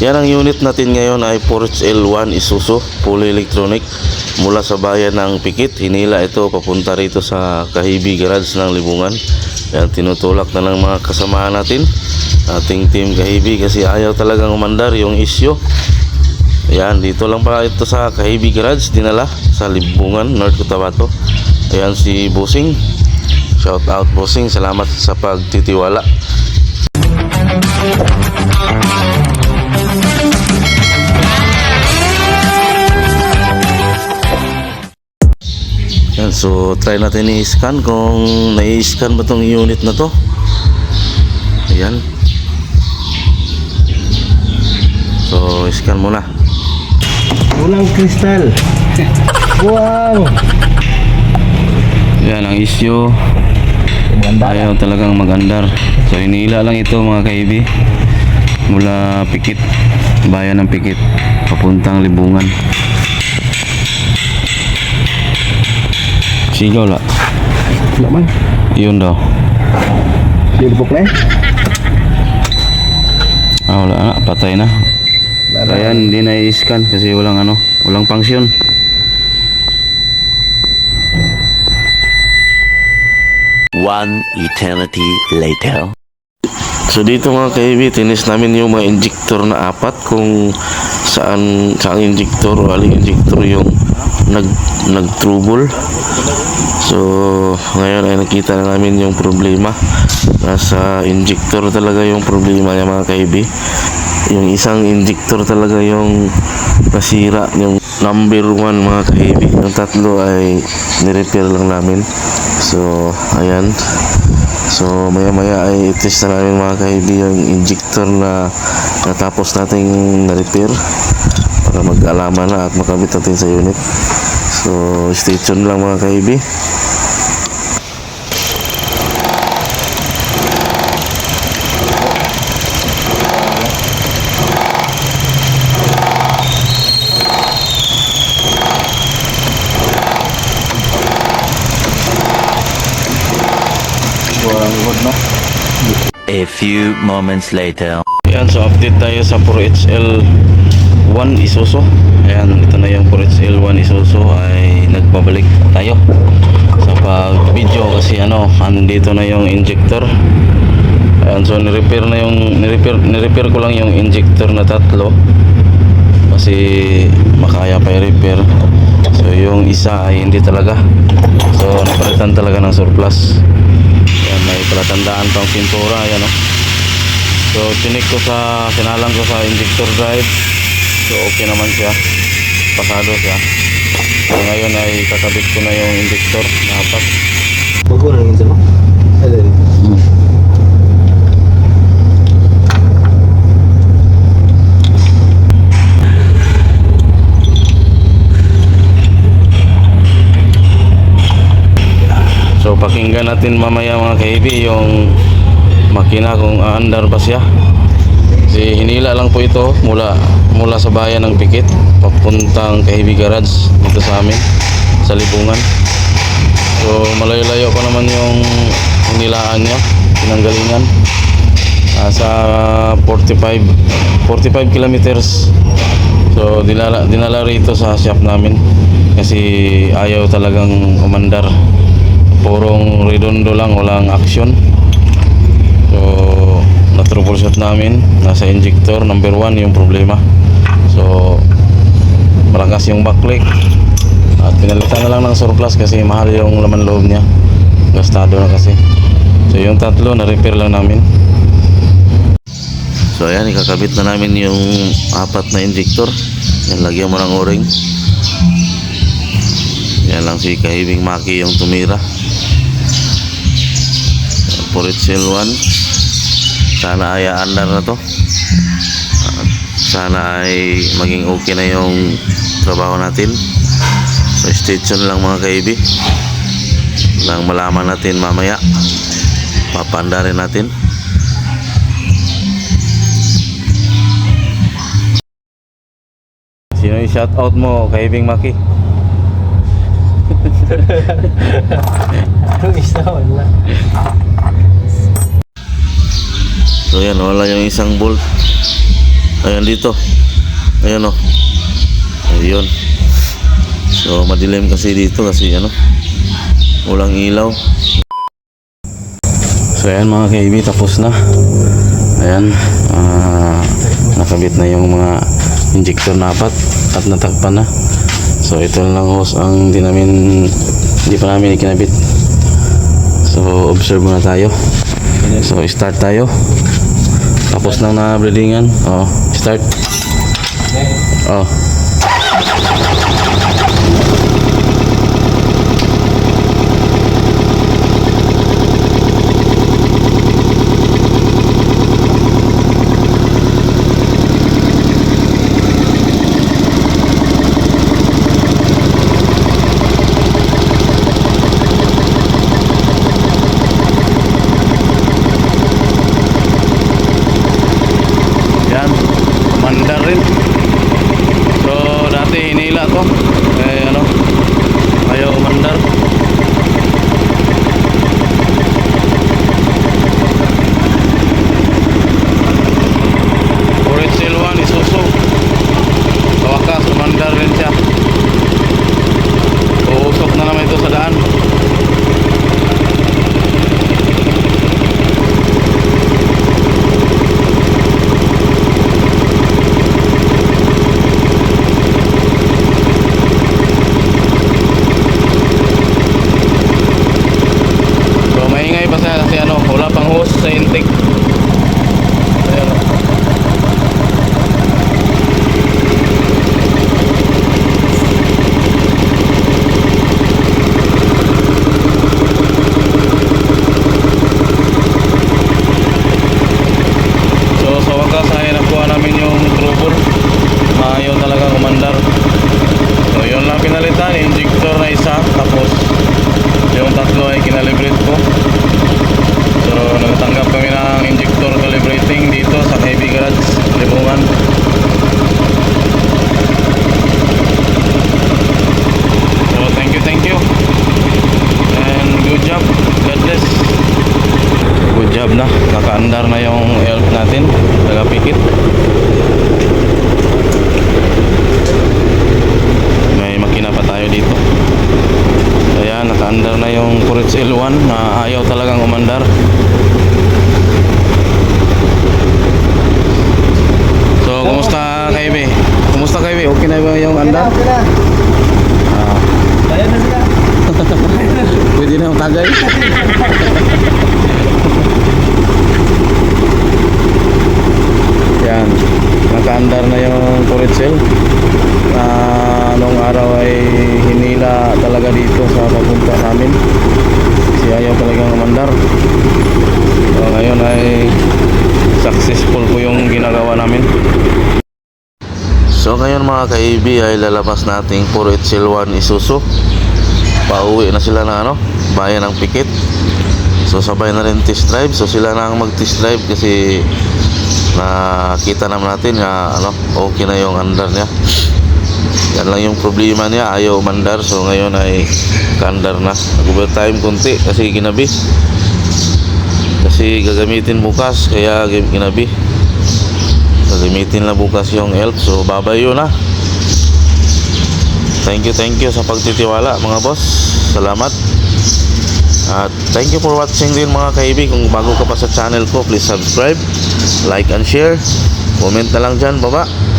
Yan ang unit natin ngayon ay Porsche L1 Isuzu fully electronic mula sa bayan ng Pikit. Hinila ito papunta rito sa Kahibi Garage ng Libungan. Yan tinutulak na ng mga kasamahan natin. Ating team Kahibi kasi ayaw talagang umandar yung isyo. Ayan, dito lang pala ito sa Kahibi Garage, dinala sa Libungan, North Cotabato. Ayan si Bossing. Shout out Bossing, salamat sa pagtitiwala. Yan, so try natin i-scan kung nai-scan ba tong unit na to. Ayan. So, scan muna. Walang kristal. wow. Yan ang issue. Maganda. Ayaw talagang magandar. So hinila lang ito mga kaibi. Mula Pikit, bayan ng Pikit, papuntang Libungan. Sigaw la. Wala man. Yun daw. Di bukok na eh. Ah, wala na. Patay na. Kaya hindi na i-scan kasi walang ano, walang function. One eternity later. So dito mga kaibi, tinis namin yung mga injector na apat kung saan saan injector o aling injector yung nag nag-trouble. So ngayon ay nakita na namin yung problema. Nasa injector talaga yung problema niya mga kaibi. Yung isang injector talaga yung nasira yung number one mga kaibi. Yung tatlo ay nirepair lang namin. So ayan. So maya maya ay test na namin mga kaibi yung injector na natapos nating na-repair para mag-alaman na at makabit natin sa unit. So stay tuned lang mga kaibi. A few moments later. Ayan, so update tayo sa 4HL 1 Isuzu. Ayan, ito na yung 4HL 1 Isuzu ay nagbabalik tayo sa pag-video kasi ano, andito na yung injector. Ayan, so ni-repair na yung ni-repair, ni-repair ko lang yung injector na tatlo kasi makaya pa i-repair. So yung isa ay hindi talaga. So napalitan talaga ng surplus. Ayan, may palatandaan pang pintura, ayan oh. So, tinik ko sa, sinalang ko sa injector drive. So, okay naman siya. Pasado siya. So, ngayon ay kakabit ko na yung injector na apat. Bago na yung mo. Alin. So, pakinggan natin mamaya mga kaibi yung makina kung aandar ba siya. Kasi hinila lang po ito mula mula sa bayan ng Pikit papuntang Kahibi Garage dito sa amin sa Libungan. So malayo-layo pa naman yung hinilaan niya, pinanggalingan. Nasa 45 45 kilometers. So dinala dinala rito sa shop namin kasi ayaw talagang umandar. Purong redondo lang, walang action. Na-troubleshoot namin. Nasa injector, number one yung problema. So, malakas yung backlight. At pinalitan na lang ng surplus kasi mahal yung laman loob niya. Gastado na kasi. So, yung tatlo, na-repair lang namin. So, ayan, ikakabit na namin yung apat na injector. Yan, lagyan mo ng o-ring. Yan lang si Kahibing Maki yung tumira. Poritsil 1 sana ay aandar na to. At sana ay maging okay na yung trabaho natin. So stay tuned lang mga kaibi lang malaman natin mamaya papandarin natin. Sino yung shoutout mo kaibing Maki? Yung isa wala. So yan, wala yung isang bolt. Ayan dito. Ayan o. Ayun. So, madilim kasi dito kasi ano, walang ilaw. So, ayan mga kaibi, tapos na. Ayan, ah, nakabit na yung mga injector na apat at natakpan na. So, ito lang hose ang di namin, hindi pa namin ikinabit. So, observe muna tayo. So, start tayo. Tapos na na breedingan. Oh, start. Oh. Yan, mandar rin. So, dati hinila to. Eh, ano, ayaw mandar. Orit Silwan, Isuzu. Sa wakas, mandar rin siya. Uusok na naman ito sa daan. So maingay pa siya kasi ano, wala pang hose sa intake. Ayan. So sa wakas ay nakuha namin yung trouble. Ayaw talaga kumandar. So yun lang pinalitan, injector na isa tapos yung tatlo ay kinalibrate ko. So nagtanggap kami ng injector calibrating dito sa Heavy Garage, Libungan. So thank you, thank you. And good job. God bless. Good job na. Nakaandar na yung elf natin. Tagapikit. May umaandar na yung Courage L1 na ayaw talagang umandar so kumusta kayo be? kumusta kayo be? okay na ba yung andar? okay na, okay na. Ah. na sila pwede na yung tagay yan nakaandar na yung Courage L. talaga dito sa papunta namin. Kasi ayaw talagang umandar. So, ngayon ay successful po yung ginagawa namin. So ngayon mga ka-AB ay lalabas nating 4HL1 Isuzu. Pauwi na sila na ano, bayan ng Pikit. So sabay na rin test drive. So sila na ang mag-test drive kasi nakita naman natin na ano, okay na yung andar niya. Yan lang yung problema niya, ayaw mandar. So ngayon ay kandar na. Nag-overtime konti kasi ginabi. Kasi gagamitin bukas kaya ginabi. Gagamitin na bukas yung elf. So babayo na. Thank you, thank you sa pagtitiwala mga boss. Salamat. At thank you for watching din mga kaibig. Kung bago ka pa sa channel ko, please subscribe, like and share. Comment na lang dyan baba.